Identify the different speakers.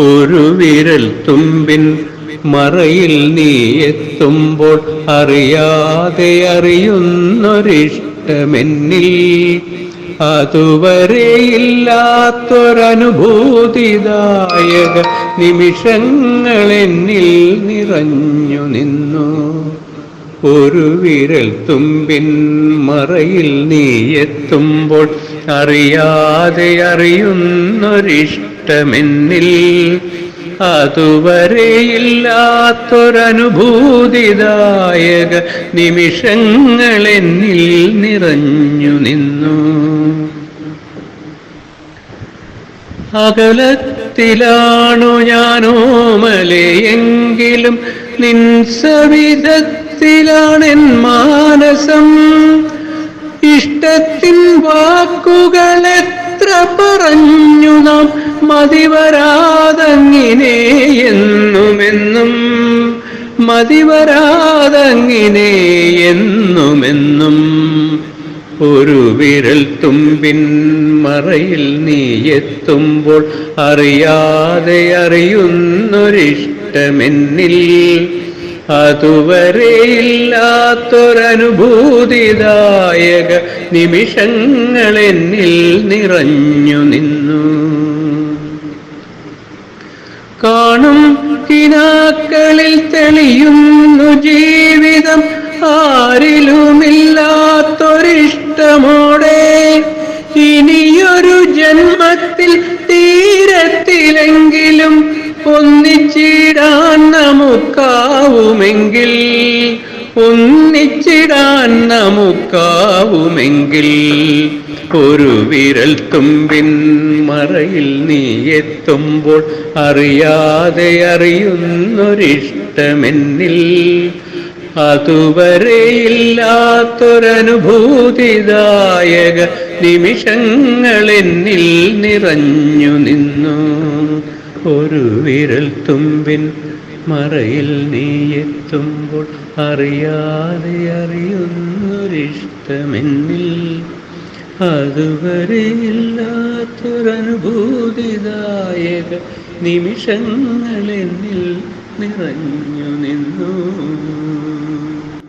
Speaker 1: ഒരു വിരൽ തുമ്പിൻ മറയിൽ നീ എത്തുമ്പോൾ അറിയാതെ അറിയുന്നൊരിഷ്ടമെന്നിൽ അതുവരെയില്ലാത്തൊരനുഭൂതിദായക നിമിഷങ്ങളെന്നിൽ നിറഞ്ഞു നിന്നു. ഒരു വിരൽ തുമ്പിൻ മറയിൽ നീ എത്തുമ്പോൾ അറിയാതെ അറിയുന്നൊരിഷ്ടമെന്നിൽ അതുവരെയില്ലാത്തൊരനുഭൂതിദായക നിമിഷങ്ങളെന്നിൽ നിറഞ്ഞു നിന്നു. അകലത്തിലാണു ഞാനോമലയെങ്കിലും നിൻ സവിധത്തിലാണെൻ മാനസം. ഇഷ്ടത്തിൻ വാക്കുകൾ എത്ര പറഞ്ഞു മതിവരാതങ്ങിനെ എന്നുമെന്നും മതിവരാതങ്ങിനെ എന്നുമെന്നും ഒരു വിരൽ തുമ്പിൻ മറയിൽ നീ എത്തുമ്പോൾ അറിയാതെ അറിയുന്നൊരിഷ്ടമെന്നിൽ അതുവരെ ഇല്ലാത്തൊരനുഭൂതിദായക നിമിഷങ്ങളെന്നിൽ നിറഞ്ഞു നിന്നു. കാണും കിനാക്കളിൽ തെളിയുന്നു ജീവിതം. ആരിലുമില്ലാത്തൊരിഷ്ടമോടെ ഇനിയൊരു ജന്മത്തിൽ തീരത്തിലെങ്കിലും ഒന്നിച്ചിടാൻ നമുക്കാവുമെങ്കിൽ ഒന്നിച്ചിടാൻ നമുക്കാവുമെങ്കിൽ ഒരു വിരൽ തുമ്പിൻ മറയിൽ നീ എത്തുമ്പോൾ അറിയാതെ അറിയുന്നൊരിഷ്ടമെന്നിൽ അതുവരെയില്ലാത്തൊരനുഭൂതിദായക നിമിഷങ്ങളെന്നിൽ നിറഞ്ഞു നിന്നു. ഒരു വിരൽ തുമ്പിൻ മറയിൽ നീ എത്തുമ്പോൾ അറിയാതെ അറിയുന്നൊരിഷ്ടമെന്നിൽ അതുവരെ ഇല്ലാത്തൊരനുഭൂതിദായക നിമിഷങ്ങളെന്നിൽ നിറഞ്ഞു നിന്നു.